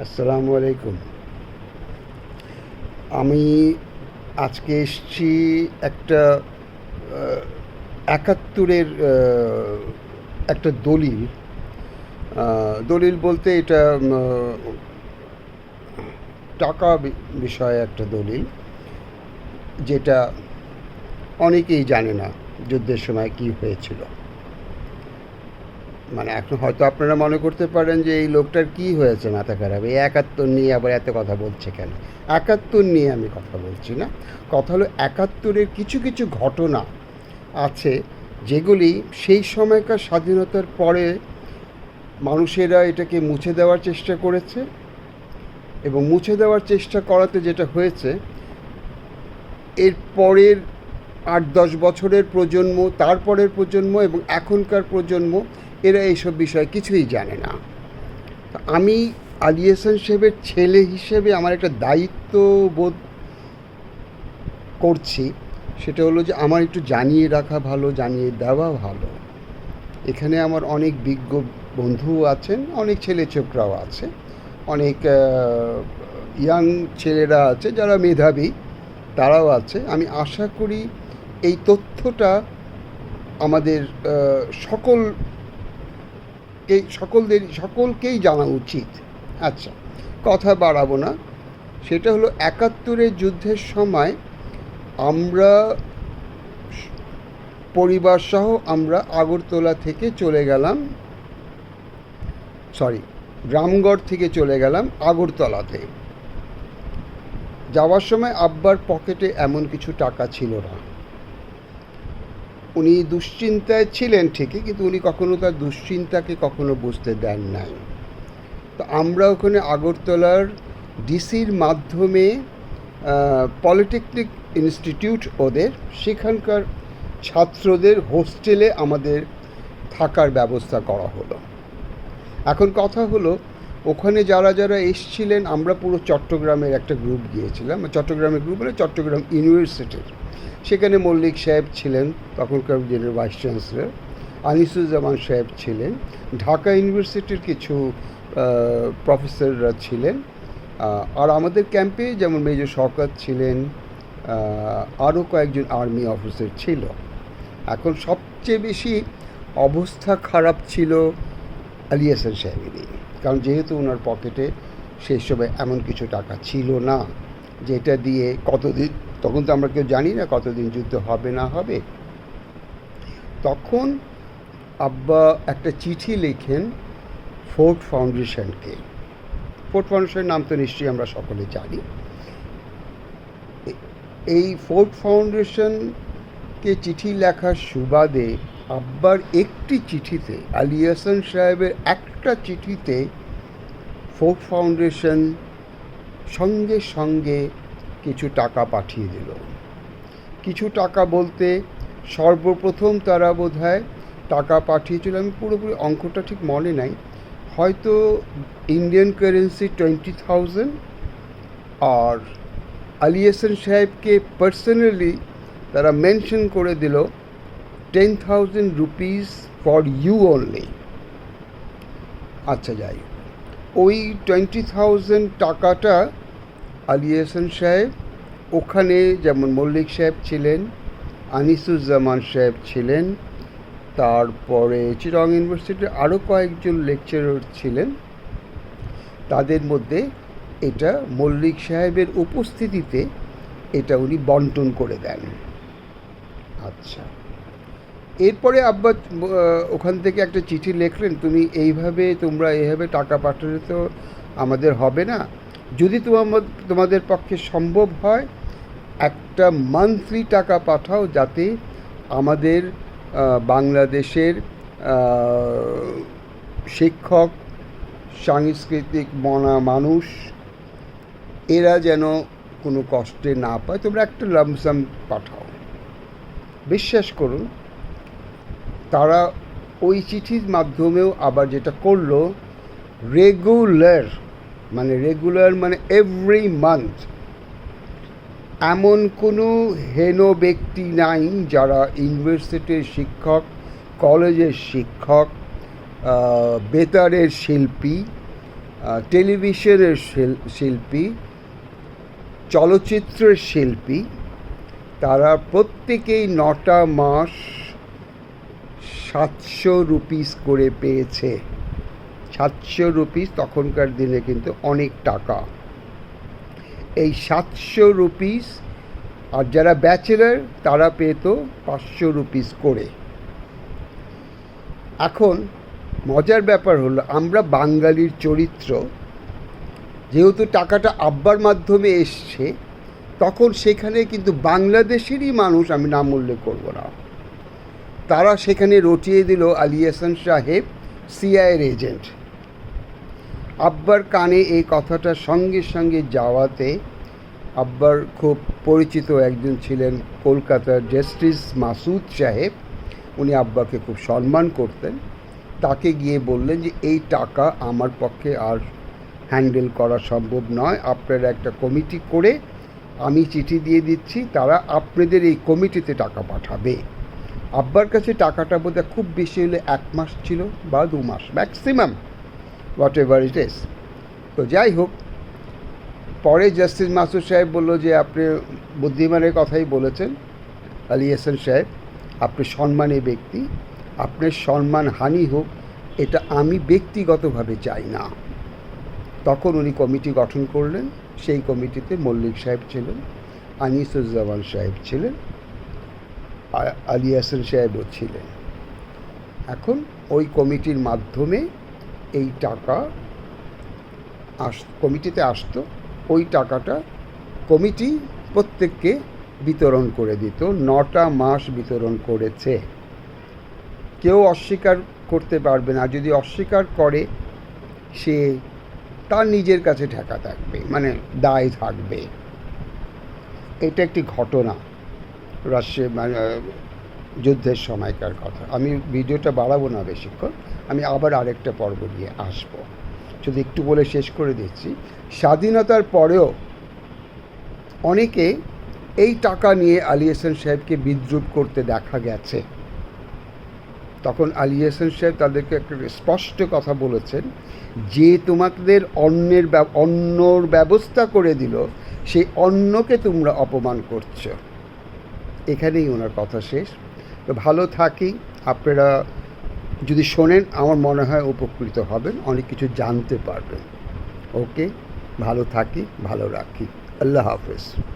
আসসালামু আলাইকুম। আমি আজকে এসছি একটা একাত্তরের একটা দলিল। দলিল বলতে এটা টাকা বিষয়ে একটা দলিল, যেটা অনেকেই জানে না যুদ্ধের সময় কি হয়েছিল। মানে এখন হয়তো আপনারা মনে করতে পারেন যে এই লোকটার কি হয়েছে মাথা খারাপ? এই একাত্তর নিয়ে আবার এত কথা বলছে কেন? একাত্তর নিয়ে আমি কথা বলছি না। কথা হলো একাত্তরের কিছু কিছু ঘটনা আছে যেগুলি সেই সময়কার স্বাধীনতার পরে মানুষেরা এটাকে মুছে দেওয়ার চেষ্টা করেছে এবং মুছে দেওয়ার চেষ্টা করাতে যেটা হয়েছে, এর পরের আট, দশ বছরের প্রজন্ম, তারপরের প্রজন্ম এবং এখনকার প্রজন্ম এরা এইসব বিষয়ে কিছুই জানে না। আমি আলী হাসান সাহেবের ছেলে হিসেবে আমার একটা দায়িত্ব বোধ করছি। সেটা হলো যে আমার একটু জানিয়ে রাখা ভালো জানিয়ে দেওয়া ভালো। এখানে আমার অনেক বিজ্ঞ বন্ধু আছেন অনেক ছেলে ছোকরাও আছে অনেক ইয়াং ছেলেরা আছে যারা মেধাবী তারাও আছে। আমি আশা করি এই তথ্যটা আমাদের আহ, সকলকে সকলদের, সকলকেই জানা উচিত। আচ্ছা কথা বাড়াবো না। সেটা হলো একাত্তরের যুদ্ধের সময় আমরা পরিবার সহ আমরা আগরতলা থেকে চলে গেলাম। সরি, রামগড় থেকে চলে গেলাম আগরতলাতে। যাওয়ার সময় আব্বার পকেটে এমন কিছু টাকা ছিল না। উনি দুশ্চিন্তায় ছিলেন ঠিকই, কিন্তু উনি কখনো তার দুশ্চিন্তাকে কখনো বুঝতে দেন নাই। তো আমরা ওখানে আগরতলার ডিসির মাধ্যমে পলিটেকনিক ইনস্টিটিউট ওদের, সেখানকার ছাত্রদের হোস্টেলে আমাদের থাকার ব্যবস্থা করা হলো। এখন কথা হলো ওখানে যারা যারা এসছিলেন, আমরা পুরো চট্টগ্রামের একটা গ্রুপ গিয়েছিলাম। চট্টগ্রামের গ্রুপ হলে চট্টগ্রাম ইউনিভার্সিটির সেখানে মল্লিক সাহেব ছিলেন, তখনকার দিনের ভাইস চ্যান্সেলর আনিসুজ্জামান সাহেব ছিলেন। ঢাকা ইউনিভার্সিটির কিছু প্রফেসররা ছিলেন। আর আমাদের ক্যাম্পে যেমন মেজর শওকত ছিলেন আরও কয়েকজন আর্মি অফিসার ছিল। এখন সবচেয়ে বেশি অবস্থা খারাপ ছিল আলী হাসান সাহেবেরই কারণ যেহেতু ওনার পকেটে সেই সময় এমন কিছু টাকা ছিল না, যেটা দিয়ে কতদিন, তখন তো আমরা কেউ জানি না কতদিন যুদ্ধ হবে না হবে। তখন আব্বা একটা চিঠি লেখেন ফোর্ট ফাউন্ডেশনকে। ফোর্ট ফাউন্ডেশনের নাম তো নিশ্চয়ই আমরা সকলে জানি। এই ফোর্ট ফাউন্ডেশনকে চিঠি লেখার সুবাদে আব্বার একটি চিঠিতে, আলী হাসান সাহেবের একটা চিঠিতে ফোর্ট ফাউন্ডেশন সঙ্গে সঙ্গে কিছু টাকা পাঠিয়ে দিল। কিছু টাকা বলতে সর্বপ্রথম তারা বোধহয় টাকা পাঠিয়েছিল, আমি পুরোপুরি অঙ্কটা ঠিক মনে নাই, হয়তো ইন্ডিয়ান কারেন্সি টোয়েন্টি থাউজেন্ড আর আলী হাসান সাহেবকে পার্সোনালি তারা মেনশন করে দিল ten thousand rupees for you only আচ্ছা যাই। ওই টোয়েন্টি থাউজেন্ড টাকাটা আলী হাসান সাহেব, ওখানে যেমন মল্লিক সাহেব ছিলেন, আনিসুজ্জামান সাহেব ছিলেন, তারপরে চিরং ইউনিভার্সিটির আরও কয়েকজন লেকচারার ছিলেন। তাদের মধ্যে এটা মল্লিক সাহেবের উপস্থিতিতে এটা উনি বন্টন করে দেন। আচ্ছা। এরপরে আব্বা ওখান থেকে একটা চিঠি লিখলেন, তুমি এইভাবে, তোমরা এইভাবে টাকা পাঠালে তো আমাদের হবে না। যদি তোমার তোমাদের পক্ষে সম্ভব হয়, একটা মান্থলি টাকা পাঠাও যাতে আমাদের বাংলাদেশের শিক্ষক, সাংস্কৃতিক মনা মানুষ, এরা যেন কোনো কষ্টে না পায়। তোমরা একটা লামসাম পাঠাও। বিশ্বাস করুন তারা ওই চিঠির মাধ্যমেও আবার যেটা করল রেগুলার মানে রেগুলার মানে এভরি মান্থ এমন কোনো হেন ব্যক্তি নাই যারা ইউনিভার্সিটির শিক্ষক, কলেজের শিক্ষক বেতারের শিল্পী টেলিভিশনের শিল্পী, চলচ্চিত্রের শিল্পী, তারা প্রত্যেকেই নটা মাস সাতশো রুপিস করে পেয়েছে। সাতশো রুপিস তখনকার দিনে কিন্তু অনেক টাকা। এই সাতশো রুপিস আর যারা ব্যাচেলার তারা পেত পাঁচশো রুপিস করে। এখন মজার ব্যাপার হলো, আমরা বাঙালির চরিত্র, যেহেতু টাকাটা আব্বার মাধ্যমে এসছে, তখন সেখানে কিন্তু বাংলাদেশেরই মানুষ আমি নাম উল্লেখ করব না। তারা সেখানে রটিয়ে দিল আলী হাসান সাহেব সিআইয়ের এজেন্ট আব্বার কানে এই কথাটা সঙ্গে সঙ্গে যাওয়াতে আব্বার খুব পরিচিত একজন ছিলেন কলকাতার জাস্টিস মাসুদ সাহেব। উনি আব্বাকে খুব সম্মান করতেন। তাকে গিয়ে বললেন যে, এই টাকা আমার পক্ষে আর হ্যান্ডেল করা সম্ভব নয়। আপনারা একটা কমিটি করে আমি চিঠি দিয়ে দিচ্ছি। তারা আপনাদের এই কমিটিতে টাকা পাঠাবে। আব্বার কাছে টাকাটা বোধহয় খুব বেশি হলে এক মাস ছিল বা দু মাস maximum whatever it is তো যাই হোক, পরে জাস্টিস মাসুদ সাহেব বলল যে, আপনি বুদ্ধিমানের কথাই বলেছেন, আলী হাসান সাহেব, আপনি সম্মানী ব্যক্তি আপনার সম্মান হানি হোক, এটা আমি ব্যক্তিগতভাবে চাই না। তখন উনি কমিটি গঠন করলেন, সেই কমিটিতে মল্লিক সাহেব ছিলেন, আনিসুজ্জামান সাহেব ছিলেন আলী হাসান সাহেবও ছিলেন। এখন ওই কমিটির মাধ্যমে এই টাকা আস, কমিটিতে আসতো, ওই টাকাটা কমিটি প্রত্যেককে বিতরণ করে দিত, নটা মাস বিতরণ করেছে। কেউ অস্বীকার করতে পারবে না, যদি অস্বীকার করে, সে তার নিজের কাছে ঠেকা থাকবে মানে দায় থাকবে। এটা একটি ঘটনা। রাশিয়া মানে যুদ্ধের সময়কার কথা। আমি ভিডিওটা বাড়াবো না বেশিক্ষণ, আমি আবার আরেকটা পর্ব নিয়ে আসব। শুধু একটু বলে শেষ করে দিচ্ছি। স্বাধীনতার পরেও অনেকে এই টাকা নিয়ে আলী হাসান সাহেবকে বিদ্রুপ করতে দেখা গেছে। তখন আলী হাসান সাহেব তাদেরকে একটা স্পষ্ট কথা বলেছেন, যে তোমাদের অন্যের অন্যর ব্যবস্থা করে দিল, সেই অন্যকে তোমরা অপমান করছ। এখানেই ওনার কথা শেষ। তো ভালো থাকি। আপনারা যদি শোনেন, আমার মনে হয় উপকৃত হবেন, অনেক কিছু জানতে পারবেন। ওকে? ভালো থাকি, ভালো রাখি। আল্লাহ হাফেজ।